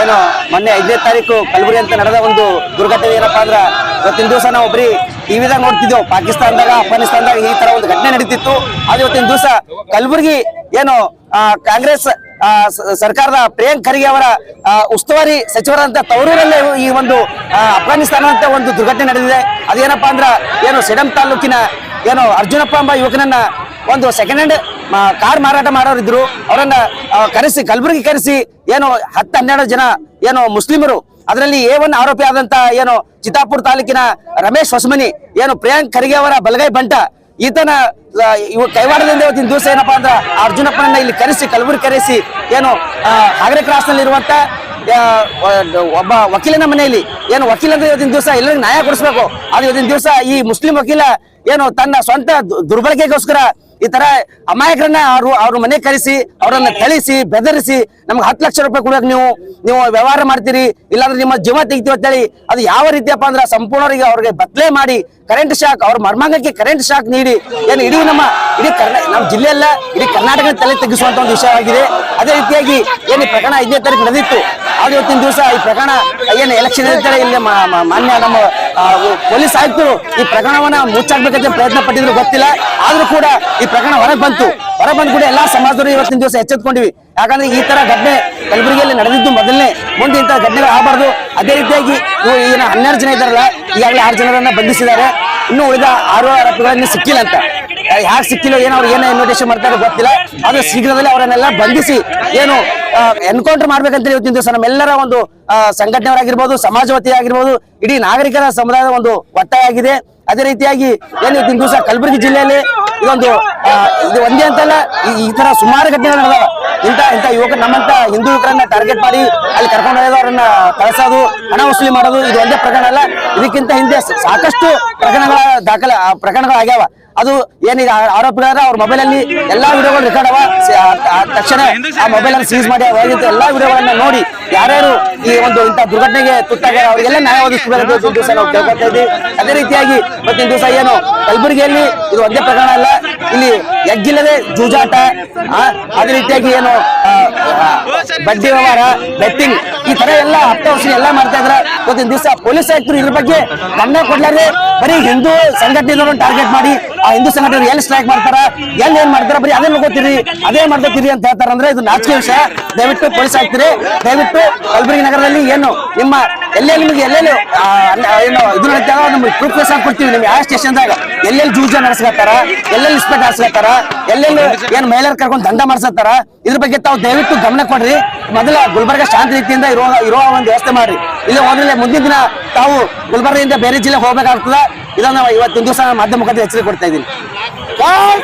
ಏನು ಮೊನ್ನೆ ಐದನೇ ತಾರೀಕು ಕಲಬುರಗಿ ಅಂತ ನಡೆದ ಒಂದು ದುರ್ಘಟನೆ ಏನಪ್ಪಾ ಅಂದ್ರೆ ಇವತ್ತಿನ ದಿವಸ ನಾವು ಬರೀ ಟಿವಿದಾಗ ನೋಡ್ತಿದ್ದೆವು ಪಾಕಿಸ್ತಾನದಾಗ, ಅಫ್ಘಾನಿಸ್ತಾನದಾಗ ಈ ತರ ಒಂದು ಘಟನೆ ನಡೀತಿತ್ತು. ಅದು ಇವತ್ತಿನ ದಿವಸ ಕಲಬುರಗಿ ಏನು ಕಾಂಗ್ರೆಸ್ ಸರ್ಕಾರದ ಪ್ರಿಯಾಂಕ್ ಖರ್ಗೆ ಅವರ ಉಸ್ತುವಾರಿ ಸಚಿವರಂತ ತವರೂರಲ್ಲೇ ಈ ಒಂದು ಅಫ್ಘಾನಿಸ್ತಾನ ಅಂತ ಒಂದು ದುರ್ಘಟನೆ ನಡೆದಿದೆ. ಅದೇನಪ್ಪಾ ಅಂದ್ರ ಏನು ಸಿಡಂ ತಾಲೂಕಿನ ಏನು ಅರ್ಜುನಪ್ಪ ಎಂಬ ಯುವಕನನ್ನ ಒಂದು ಸೆಕೆಂಡ್ ಹ್ಯಾಂಡ್ ಕಾರ್ ಮಾರಾಟ ಮಾಡೋರಿದ್ರು ಅವರನ್ನ ಕರೆಸಿ, ಕಲಬುರಗಿ ಕರೆಸಿ, ಏನು ಹತ್ತು ಹನ್ನೆರಡು ಜನ, ಏನು ಮುಸ್ಲಿಮರು, ಅದರಲ್ಲಿ ಎ ಒನ್ ಆರೋಪಿ ಆದಂತ, ಏನು ಚಿತ್ತಾಪುರ ತಾಲೂಕಿನ ರಮೇಶ್ ಹೊಸಮನಿ, ಏನು ಪ್ರಿಯಾಂಕ್ ಖರ್ಗೆ ಅವರ ಬಲಗೈ ಬಂಟ, ಈತನ ಇವ ಕೈವಾಡದಿಂದ ಇವತ್ತಿನ ದಿವಸ ಏನಪ್ಪಾ ಅಂದ್ರ ಅರ್ಜುನಪ್ಪನನ್ನ ಇಲ್ಲಿ ಕರೆಸಿ, ಕಲಬುರಗಿ ಕರೆಸಿ, ಏನು ಹಾಗರೆ ಕ್ರಾಸ್ನಲ್ಲಿ ಇರುವಂತ ಒಬ್ಬ ವಕೀಲನ ಮನೆಯಲ್ಲಿ, ಏನು ವಕೀಲ ಅಂದ್ರೆ ಇವತ್ತಿನ ದಿವಸ ಎಲ್ಲರಿಗೂ ನ್ಯಾಯ ಕೊಡಿಸ್ಬೇಕು. ಅದು ಇವತ್ತಿನ ದಿವಸ ಈ ಮುಸ್ಲಿಂ ವಕೀಲ, ಏನು ತನ್ನ ಸ್ವಂತ ದುರ್ಬಳಕೆಗೋಸ್ಕರ ಈ ತರ ಅಮಾಯಕರನ್ನ ಅವರು ಅವ್ರ ಮನೆ ಕರೆಸಿ, ಅವರನ್ನ ಕಳಿಸಿ ಬೆದರಿಸಿ, ನಮ್ಗೆ ಹತ್ತು ಲಕ್ಷ ರೂಪಾಯಿ ಕೊಡೋಕೆ ನೀವು ನೀವು ವ್ಯವಹಾರ ಮಾಡ್ತೀರಿ, ಇಲ್ಲಾಂದ್ರೆ ನಿಮ್ಮ ಜೀವ ತೆಗಿತೀವಿ ಅಂತೇಳಿ, ಅದು ಯಾವ ರೀತಿಯಪ್ಪ ಅಂದ್ರೆ ಸಂಪೂರ್ಣವರಿಗೆ ಅವ್ರಿಗೆ ಬತ್ಲೆ ಮಾಡಿ ಕರೆಂಟ್ ಶಾಕ್ ಅವ್ರ ಮರ್ಮಾಂಗಕ್ಕೆ ಕರೆಂಟ್ ಶಾಕ್ ನೀಡಿ, ಏನು ಇಡೀ ನಮ್ಮ, ಇಡೀ ಕರ್ನಾ, ನಮ್ಮ ಜಿಲ್ಲೆಯಲ್ಲ, ಇಡೀ ಕರ್ನಾಟಕ ತಲೆ ತೆಗೆಸುವಂತ ಒಂದು ವಿಷಯವಾಗಿದೆ ಅದೇ ರೀತಿಯಾಗಿ ಏನು ಪ್ರಕರಣ ಐದನೇ ತಾರೀಕು ನಡೆದಿತ್ತು. ಆದ್ರೆ ಇವತ್ತಿನ ದಿವಸ ಈ ಪ್ರಕರಣ ಏನು ಎಲೆಕ್ಷನ್ ಇಲ್ಲಿ ಮಾನ್ಯ ನಮ್ಮ ಪೊಲೀಸ್ ಆಯುಕ್ತರು ಈ ಪ್ರಕರಣವನ್ನ ಮುಚ್ಚಾಕ್ಬೇಕಂತ ಪ್ರಯತ್ನ ಪಟ್ಟಿದ್ರು ಗೊತ್ತಿಲ್ಲ. ಆದ್ರೂ ಕೂಡ ಈ ಪ್ರಕರಣ ಹೊರಗೆ ಬಂತು. ಹೊರಗೆ ಬಂದ ಕೂಡ ಎಲ್ಲಾ ಸಮಾಜದವರು ಇವತ್ತಿನ ದಿವಸ ಎಚ್ಚೆತ್ಕೊಂಡಿವಿ. ಯಾಕಂದ್ರೆ ಈ ತರ ಘಟನೆ ಕಲಬುರಗಿಯಲ್ಲಿ ನಡೆದಿದ್ದು ಮೊದಲನೇ. ಮುಂದೆ ಇಂತಹ ಘಟನೆಗಳು ಆಗಬಾರ್ದು. ಅದೇ ರೀತಿಯಾಗಿ ಈಗ ಹನ್ನೆರಡು ಜನ ಇದ್ದಾರಲ್ಲ, ಈಗಾಗಲೇ ಆರು ಜನರನ್ನ ಬಂಧಿಸಿದ್ದಾರೆ. ಇನ್ನು ಉಳಿದ ಆರು ಆರೋಪಿಗಳನ್ನ ಸಿಕ್ಕಿಲ್ಲ ಅಂತ. ಯಾಕೆ ಸಿಕ್ಕಿಲ್ಲ, ಏನೋ ಅವ್ರು ಏನೋ ಇನ್ವಿಟೇಷನ್ ಮಾಡ್ತಾರೆ ಗೊತ್ತಿಲ್ಲ. ಆದ್ರೆ ಶೀಘ್ರದಲ್ಲಿ ಅವರನ್ನೆಲ್ಲ ಬಂಧಿಸಿ, ಏನು ಎನ್ಕೌಂಟರ್ ಮಾಡ್ಬೇಕಂತ ಇವತ್ತಿನ ದಿವಸ ನಮ್ಮೆಲ್ಲರ ಒಂದು ಸಂಘಟನೆಯವರಾಗಿರ್ಬೋದು ಸಮಾಜವತಿ ಆಗಿರ್ಬೋದು ಇಡೀ ನಾಗರಿಕರ ಸಮುದಾಯದ ಒಂದು ಒತ್ತಾಯ ಆಗಿದೆ. ಅದೇ ರೀತಿಯಾಗಿ ಏನು ಇವತ್ತಿನ ದಿವಸ ಕಲಬುರಗಿ ಜಿಲ್ಲೆಯಲ್ಲಿ ಇದೊಂದು ಇದು ಒಂದೇ ಅಂತಲ್ಲ, ಈ- ತರ ಸುಮಾರು ಘಟನೆಗಳು ನಡೆದಾವ. ಇಂಥ ಇಂಥ ಯುವಕರು ನಮ್ಮಂತ ಹಿಂದೂ ಯುವಕರನ್ನ ಟಾರ್ಗೆಟ್ ಮಾಡಿ ಅಲ್ಲಿ ಕರ್ಕೊಂಡು ಹೋಗೋದು ಅವರನ್ನ ಕಳಿಸೋದು ಹಣ ವಸೂಲಿ ಮಾಡೋದು ಇದು ಒಂದೇ ಪ್ರಕರಣ ಅಲ್ಲ. ಇದಕ್ಕಿಂತ ಹಿಂದೆ ಸಾಕಷ್ಟು ಪ್ರಕರಣಗಳ ದಾಖಲೆ ಆ, ಪ್ರಕರಣಗಳು ಆಗ್ಯಾವ ಅದು ಏನಿದೆ? ಆರೋಪಿಗಳಾದ ಆರೋಪಿಗಳ ಅವ್ರ ಮೊಬೈಲ್ ಅಲ್ಲಿ ಎಲ್ಲಾ ವಿಡಿಯೋಗಳು ರೆಕಾರ್ಡ್ ಅವ. ತಕ್ಷಣ ಆ ಮೊಬೈಲ್ ಅನ್ನು ಸೀಸ್ ಮಾಡಿ ಹೋಗಿದ್ದ ಎಲ್ಲಾ ವಿಡಿಯೋಗಳನ್ನ ನೋಡಿ ಯಾರ್ಯಾರು ಈ ಒಂದು ಇಂಥ ದುರ್ಘಟನೆಗೆ ತುತ್ತಾಗ್ಯಾರ ಅವರಿಗೆಲ್ಲ ನ್ಯಾಯ ಒದಗಿಸಬೇಕು ದಿವಸ ನಾವು ಕೇಳ್ಕೊತಾ ಅದೇ ರೀತಿಯಾಗಿ ಇವತ್ತಿನ ದಿವಸ ಏನು? ಕಲಬುರಗಿಯಲ್ಲಿ ಇದು ಒಂದೇ ಪ್ರಕರಣ ಅಲ್ಲ. ಇಲ್ಲಿ ಎಗ್ಗಿಲ್ಲದೆ ಜೂಜಾಟ ಅದೇ ರೀತಿಯಾಗಿ ಏನು ಬಡ್ಡಿ ವ್ಯವಹಾರ ಬೆಟ್ಟಿಂಗ್ ಈ ತರ ಎಲ್ಲ ಹತ್ತು ವರ್ಷ ಎಲ್ಲ ಮಾಡ್ತಾ ಇದ್ರ. ಇವತ್ತಿನ ದಿವಸ ಪೊಲೀಸ್ ಆಯುಕ್ತರು ಇದ್ರ ಬಗ್ಗೆ ಗಮನ ಕೊಡ್ಲಾರ್ದೆ. ಬರೀ ಹಿಂದೂ ಸಂಘಟನೆ ಟಾರ್ಗೆಟ್ ಮಾಡಿ ಆ ಹಿಂದೂ ಸಂಘಟನೆ ಎಲ್ಲಿ ಸ್ಟ್ರೈಕ್ ಮಾಡ್ತಾರ ಎಲ್ಲಿ ಏನ್ ಮಾಡ್ತಾರ ಬರೀ ಅದೇ ನೋಡ್ಕೋತೀರಿ ಅದೇ ಮಾಡ್ಕೋತೀರಿ ಅಂತ ಹೇಳ್ತಾರ ಅಂದ್ರೆ ಇದು ನಾಚಿಕೆ ವಿಷಯ. ದಯವಿಟ್ಟು ಪೊಲೀಸ್ ಆಗ್ತೀರಿ ದಯವಿಟ್ಟು ಕಲಬುರಗಿ ನಗರದಲ್ಲಿ ಏನು ನಿಮ್ಮ ಎಲ್ಲೆಲ್ಲಿ ನಿಮಗೆ ಎಲ್ಲೆಲ್ಲಿ ಏನು ಇದು ನಡೀತಾವ ನಮ್ಗೆ ಪ್ರೂಫ್ ಕೊಡ್ತೀವಿ ನಿಮ್ಗೆ. ಯಾವ ಸ್ಟೇಷನ್ದಾಗ ಎಲ್ಲೆಲ್ಲಿ ಜೂಜ ನಡೆಸ್ಕೊತಾರ, ಎಲ್ಲೆಲ್ಲಿ ಇಸ್ಪೆಕ್ಟ್ ಹಾಸ್ಕೊತಾರ ಎಲ್ಲೆಲ್ಲಿ ಏನು ಮಹಿಳೆಯರ್ ಕರ್ಕೊಂಡು ದಂಡ ಮಾಡಿಸ್ತಾರ ಇದ್ರ ಬಗ್ಗೆ ತಾವು ದಯವಿಟ್ಟು ಗಮನ ಕೊಡ್ರಿ. ಮೊದಲ ಗುಲ್ಬರ್ಗ ಶಾಂತಿ ರೀತಿಯಿಂದ ಇರೋ ಇರೋ ಒಂದು ವ್ಯವಸ್ಥೆ ಮಾಡ್ರಿ. ಇಲ್ಲಿ ಹೋದ್ರೆ ಮುಂದಿನ ದಿನ ತಾವು ಗುಲ್ಬರ್ಗದಿಂದ ಬೇರೆ ಜಿಲ್ಲೆಗೆ ಹೋಗ್ಬೇಕಾಗ್ತದ. ಇದನ್ನ ಇವತ್ತಿನ ದಿವಸ ಮಾಧ್ಯಮ ಮುಖಾಂತರ ಎಚ್ಚರಿಕೆ ಕೊಡ್ತಾ ಇದ್ದೀನಿ.